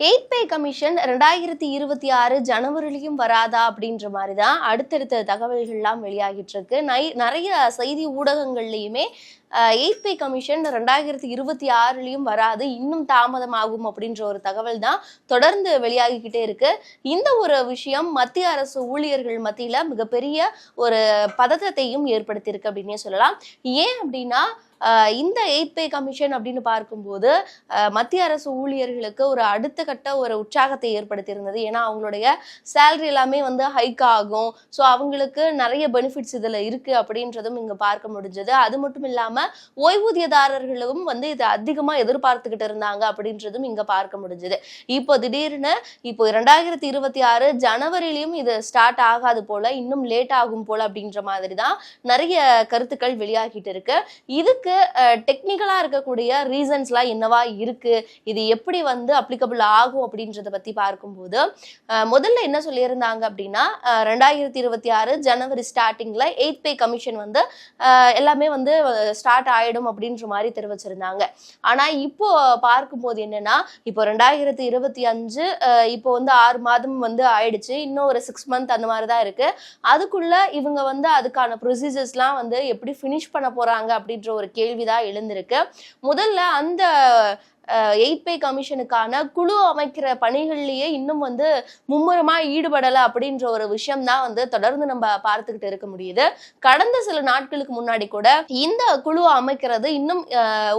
Eight pay commission ரெண்டாயிரத்தி இருபத்தி ஆறு ஜனவரிலையும் வராதா அப்படின்ற மாதிரி தான் அடுத்தடுத்த தகவல்கள்லாம் வெளியாகிட்டு இருக்கு நை நிறைய செய்தி ஊடகங்கள்லையுமே எயிட் பே கமிஷன் ரெண்டாயிரத்தி இருபத்தி ஆறுலையும் வராது இன்னும் தாமதமாகும் அப்படின்ற ஒரு தகவல் தான் தொடர்ந்து வெளியாகிக்கிட்டே இருக்கு. இந்த ஒரு விஷயம் மத்திய அரசு ஊழியர்கள் மத்தியில மிகப்பெரிய ஒரு பதற்றத்தையும் ஏற்படுத்தியிருக்கு அப்படின்னே சொல்லலாம். ஏன் அப்படின்னா இந்த எயிட் பே கமிஷன் அப்படின்னு பார்க்கும்போது மத்திய அரசு ஊழியர்களுக்கு ஒரு அடுத்த கட்ட ஒரு உற்சாகத்தை ஏற்படுத்தியிருந்தது. ஏன்னா அவங்களுடைய சேலரி எல்லாமே வந்து ஹைக் ஆகும். ஸோ அவங்களுக்கு நிறைய பெனிஃபிட்ஸ் இதில் இருக்குது அப்படின்றதும் இங்கே பார்க்க முடிஞ்சது. அது மட்டும் இல்லாமல் ஓய்வூதியதாரர்களும் வந்து இதை அதிகமாக எதிர்பார்த்துக்கிட்டு இருந்தாங்க அப்படின்றதும் இங்கே பார்க்க முடிஞ்சது. இப்போ திடீர்னு இப்போ இரண்டாயிரத்தி இருபத்தி ஆறு ஜனவரிலையும் இது ஸ்டார்ட் ஆகாது போல இன்னும் லேட் ஆகும் போல அப்படின்ற மாதிரி தான் நிறைய கருத்துக்கள் வெளியாகிட்டு இருக்கு. இதுக்கு டெக்னிக்கலாக இருக்கக்கூடிய ரீசன்ஸ்லாம் என்னவா இருக்குது இது எப்படி வந்து அப்ளிகபிள் ஆகும் அப்படின்றத பற்றி பார்க்கும்போது முதல்ல என்ன சொல்லியிருந்தாங்க அப்படின்னா ரெண்டாயிரத்தி இருபத்தி ஆறு ஜனவரி ஸ்டார்டிங்கில் எயிட் பே கமிஷன் வந்து எல்லாமே வந்து ஸ்டார்ட் ஆகிடும் அப்படின்ற மாதிரி தெரிவிச்சிருந்தாங்க. ஆனால் இப்போ பார்க்கும்போது என்னன்னா இப்போ ரெண்டாயிரத்தி இருபத்தி அஞ்சு இப்போ வந்து ஆறு மாதம் வந்து ஆயிடுச்சு. இன்னும் ஒரு சிக்ஸ் மந்த் அந்த மாதிரி தான் இருக்குது அதுக்குள்ளே இவங்க வந்து அதுக்கான ப்ரொசீஜர்ஸ்லாம் வந்து எப்படி ஃபினிஷ் பண்ண போகிறாங்க அப்படின்ற ஒரு கேள்விதான் எழுந்திருக்கு. முதல்ல அந்த எயிட் பே கமிஷனுக்கான குழு அமைக்கிற பணிகள்லயே இன்னும் வந்து மும்முரமா ஈடுபடலை அப்படின்ற ஒரு விஷயம் தான் வந்து தொடர்ந்து நம்ம பார்த்துக்கிட்டு இருக்க முடியுது. கடந்த சில நாட்களுக்கு முன்னாடி கூட இந்த குழு அமைக்கிறது இன்னும்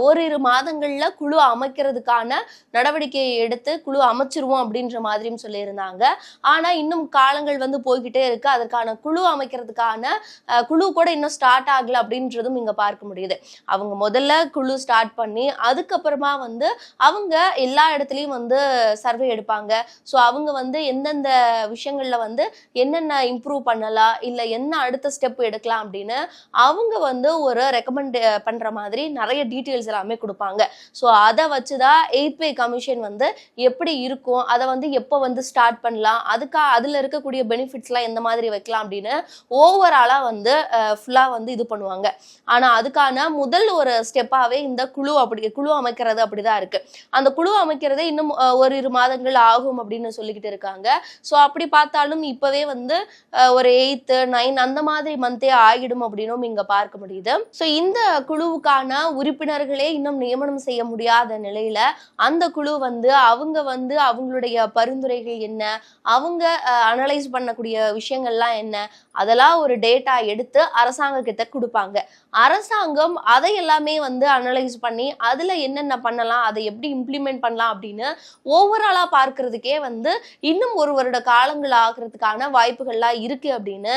ஓரிரு மாதங்கள்ல குழு அமைக்கிறதுக்கான நடவடிக்கையை எடுத்து குழு அமைச்சிருவோம் அப்படின்ற மாதிரியும் சொல்லியிருந்தாங்க. ஆனா இன்னும் காலங்கள் வந்து போய்கிட்டே இருக்கு. அதற்கான குழு அமைக்கிறதுக்கான குழு கூட இன்னும் ஸ்டார்ட் ஆகல அப்படின்றதும் இங்க பார்க்க முடியுது. அவங்க முதல்ல குழு ஸ்டார்ட் பண்ணி அதுக்கப்புறமா வந்து அவங்க எல்லா இடத்துலையும் வந்து சர்வே எடுப்பாங்க. ஸோ அவங்க வந்து எந்தெந்த விஷயங்கள்ல வந்து என்னென்ன இம்ப்ரூவ் பண்ணலாம் இல்லை என்ன அடுத்த ஸ்டெப் எடுக்கலாம் அப்படின்னு அவங்க வந்து ஒரு ரெக்கமெண்ட் பண்ற மாதிரி நிறைய டீட்டெயில்ஸ் எல்லாமே கொடுப்பாங்க. ஸோ அதை வச்சு தான் எயிட் பே கமிஷன் வந்து எப்படி இருக்கும் அதை வந்து எப்போ வந்து ஸ்டார்ட் பண்ணலாம் அதுக்காக அதில் இருக்கக்கூடிய பெனிஃபிட்ஸ்லாம் எந்த மாதிரி வைக்கலாம் அப்படின்னு ஓவராலாக வந்து ஃபுல்லாக வந்து இது பண்ணுவாங்க. ஆனால் அதுக்கான முதல் ஒரு ஸ்டெப்பாகவே இந்த குழு அப்படி குழு அமைக்கிறது அப்படிதான் இருக்கு. அந்த குழு அமைக்கிறதே இன்னும் ஒரு இரு மாதங்கள் ஆகும் அப்படின்னு சொல்லிக்கிட்டு இருக்காங்க. ஸோ அப்படி பார்த்தாலும் இப்போவே வந்து ஒரு எயித்து நைன் அந்த மாதிரி மந்தே ஆகிடும் அப்படின்னும் இங்க பார்க்க முடியுது. ஸோ இந்த குழுவுக்கான உறுப்பினர்களே இன்னும் நியமனம் செய்ய முடியாத நிலையில அந்த குழு வந்து அவங்க வந்து அவங்களுடைய பரிந்துரைகள் என்ன? அவங்க அனலைஸ் பண்ணக்கூடிய விஷயங்கள்லாம் என்ன? அதெல்லாம் ஒரு டேட்டா எடுத்து அரசாங்க கிட்ட கொடுப்பாங்க. அரசாங்கம் அதை எல்லாமே வந்து அனலைஸ் பண்ணி அதுல என்னென்ன பண்ணலாம் அதை எப்படி இம்ப்ளிமெண்ட் பண்ணலாம் அப்படின்னு ஓவராலா பார்க்கறதுக்கே வந்து இன்னும் ஒரு வருட காலங்கள் ஆகிறதுக்கான வாய்ப்புகள்லாம் இருக்கு அப்படின்னு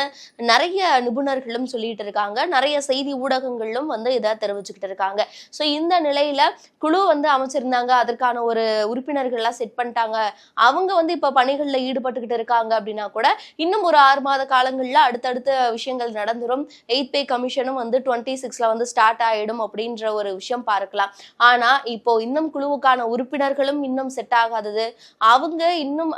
நிறைய நிபுணர்களும் சொல்லிட்டு இருக்காங்க. நிறைய செய்தி ஊடகங்களும் வந்து இதை தெரிவிச்சுக்கிட்டு இருக்காங்க. ஸோ இந்த நிலையில குழு வந்து அமைச்சிருந்தாங்க. அதற்கான ஒரு உறுப்பினர்கள்லாம் செட் பண்ணிட்டாங்க. அவங்க வந்து இப்போ பணிகளில் ஈடுபட்டுக்கிட்டு இருக்காங்க அப்படின்னா கூட இன்னும் ஒரு ஆறு மாத காலங்களில் அடுத்தடுத்த விஷயங்கள் நடந்துரும். எயிட் பே கமிஷனும் வந்து டுவெண்ட்டி சிக்ஸ்ல வந்து ஸ்டார்ட் ஆகிடும் அப்படின்ற ஒரு விஷயம் பார்க்கலாம். ஆனா இப்போ இன்னும் குழுவுக்கான உறுப்பினர்களும் இன்னும் செட் ஆகாதது. அவங்க இன்னும்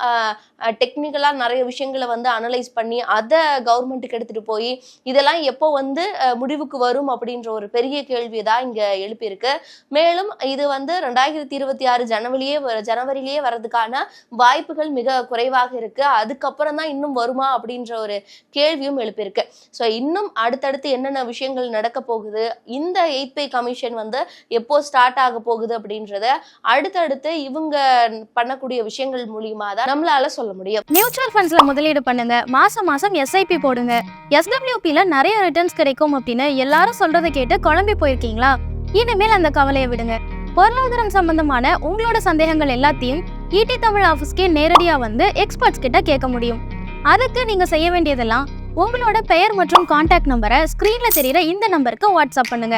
டெக்னிக்கலாக நிறைய விஷயங்களை வந்து அனலைஸ் பண்ணி அதை கவர்மெண்ட்டுக்கு எடுத்துகிட்டு போய் இதெல்லாம் எப்போ வந்து முடிவுக்கு வரும் அப்படின்ற ஒரு பெரிய கேள்வி தான் இங்கே எழுப்பியிருக்கு. மேலும் இது வந்து ரெண்டாயிரத்தி இருபத்தி ஆறு ஜனவரியே வ- ஜனவரியிலேயே வர்றதுக்கான வாய்ப்புகள் மிக குறைவாக இருக்கு. அதுக்கப்புறம் தான் இன்னும் வருமா அப்படின்ற ஒரு கேள்வியும் எழுப்பியிருக்கு. ஸோ இன்னும் அடுத்தடுத்து என்னென்ன விஷயங்கள் நடக்க போகுது இந்த எயிட் பே கமிஷன் வந்து எப்போ ஸ்டார்ட் ஆக போகுது அப்படின்றது அடுத்தடுத்து இவங்க பண்ணக்கூடிய விஷயங்கள் மூலியமா தான் நம்மளால சொல்ல முடியும். மியூச்சுவல் ஃபண்ட்ஸ்ல முதலீடு பண்ணுங்க. மாசம் மாசம் எஸ்ஐபி போடுங்க. எஸ்டபிள்யூபில நிறைய ரிட்டர்ன்ஸ் கிடைக்கும் அப்படின்னு எல்லாரும் சொல்றதை கேட்டு குழம்பி போயிருக்கீங்களா? இனிமேல் அந்த கவலையை விடுங்க. பொருளாதாரம் சம்பந்தமான உங்களோட சந்தேகங்கள் எல்லாத்தையும் ஈடி தமிழ் ஆஃபீஸ்க்கே நேரடியா வந்து எக்ஸ்பர்ட்ஸ் கிட்ட கேட்க முடியும். அதுக்கு நீங்க செய்ய வேண்டியதெல்லாம் உங்களோட பெயர் மற்றும் கான்டாக்ட் நம்பரை ஸ்கிரீன்ல தெரியுற இந்த நம்பருக்கு வாட்ஸ்அப் பண்ணுங்க.